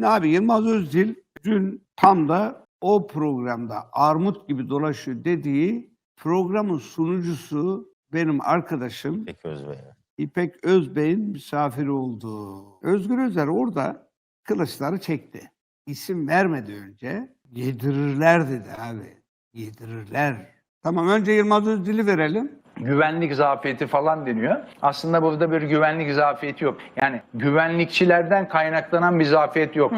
Şimdi abi Yılmaz Özdil dün tam da o programda armut gibi dolaşıyor dediği programın sunucusu benim arkadaşım Peki Özbey. İpek Özbey'in misafiri oldu. Özgür Özel orada kılıçları çekti. İsim vermedi önce. Yedirirler dedi abi. Yedirirler. Tamam önce Yılmaz Özdil'i verelim. Güvenlik zafiyeti falan deniyor. Aslında burada bir güvenlik zafiyeti yok. Yani güvenlikçilerden kaynaklanan bir zafiyet yok.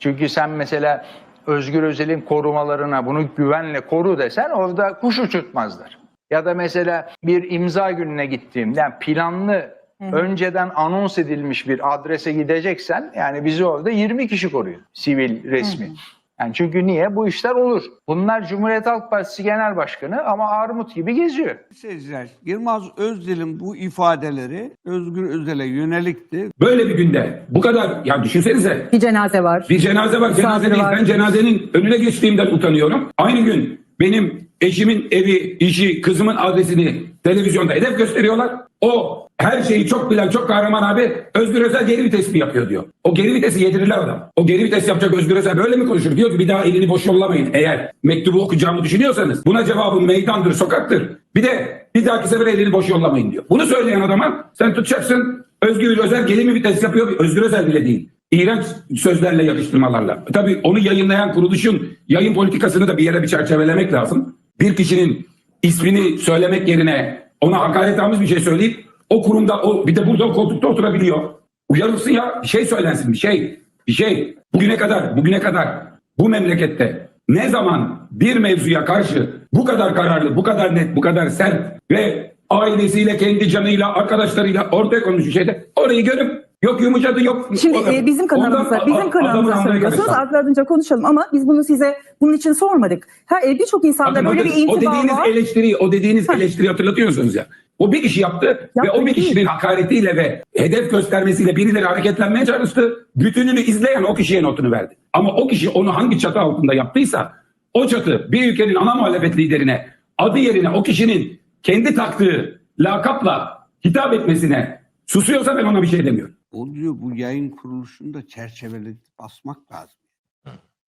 Çünkü sen mesela Özgür Özel'in korumalarına bunu güvenle koru desen orada kuş uçurtmazlar. Ya da mesela bir imza gününe gittiğimde yani planlı önceden anons edilmiş bir adrese gideceksen yani bizi orada 20 kişi koruyor sivil resmi. Yani çünkü niye? Bu işler olur. Bunlar Cumhuriyet Halk Partisi Genel Başkanı ama armut gibi geziyor. Seyirciler, Yılmaz Özdil'in bu ifadeleri Özgür Özel'e yönelikti. Böyle bir günde bu kadar ya düşünsenize Bir cenaze var. bir cenaze var cenaze değil. var. Ben cenazenin önüne geçtiğimden utanıyorum. Aynı gün benim eşimin evi, işi, kızımın adresini televizyonda hedef gösteriyorlar. O her şeyi çok bilen, çok kahraman abi Özgür Özel geri vites mi yapıyor diyor. O geri vitesi yedirirler adam. O geri vites yapacak Özgür Özel böyle mi konuşur? Diyor ki bir daha elini boş yollamayın. Eğer mektubu okuyacağımı düşünüyorsanız buna cevabım meydandır, sokaktır. Bir de bir dahaki sefer elini boş yollamayın diyor. Bunu söyleyen adama sen tutacaksın Özgür Özel geri mi vites yapıyor? Özgür Özel bile değil. İğrenç sözlerle yakıştırmalarla. Tabii onu yayınlayan kuruluşun yayın politikasını da bir yere bir çerçevelemek lazım. Bir kişinin ismini söylemek yerine ona hakaret bir şey söyleyip o kurumda o bir de burada o koltukta oturabiliyor. Uyarılsın ya bir şey söylensin bir şey bir şey. Bugüne kadar bugüne kadar bu memlekette ne zaman bir mevzuya karşı bu kadar kararlı, bu kadar net, bu kadar sert ve ailesiyle, kendi canıyla, arkadaşlarıyla ortaya konmuş bir şeyde orayı görüp yok yumuşadı yok. Şimdi e, bizim kanalımıza, ondan- bizim kanalımıza söylüyorsunuz. karıştı. Akladınca konuşalım ama biz bunu size bunun için sormadık. Her e, birçok insanda Bakın böyle bir intiba o dediğiniz var. eleştiriyi, o dediğiniz eleştiriyi hatırlatıyorsunuz ya. O bir kişi yaptı ve Yaptı o bir değil. kişinin hakaretiyle ve hedef göstermesiyle birileri hareketlenmeye çalıştı. Bütününü izleyen o kişiye notunu verdi. Ama o kişi onu hangi çatı altında yaptıysa o çatı bir ülkenin ana muhalefet liderine adı yerine o kişinin kendi taktığı lakapla hitap etmesine susuyorsa ben ona bir şey demiyorum. Oluyor bu yayın kuruluşunu da çerçeveleyip basmak lazım.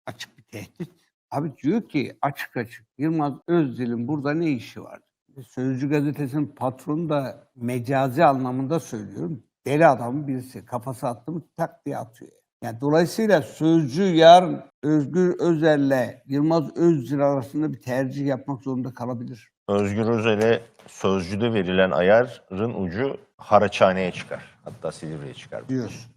Açık bir tehdit. Abi diyor ki açık açık Yılmaz Özdil'in burada ne işi var? Sözcü gazetesinin patronu da mecazi anlamında söylüyorum. Deli adamın birisi kafası attı mı tak diye atıyor. Yani dolayısıyla Sözcü yarın Özgür Özel'le Yılmaz Özdil arasında bir tercih yapmak zorunda kalabilir. Özgür Özel'e sözcüde verilen ayarın ucu Haraçhane'ye çıkar. Hatta Silivri'ye çıkar. Diyorsun.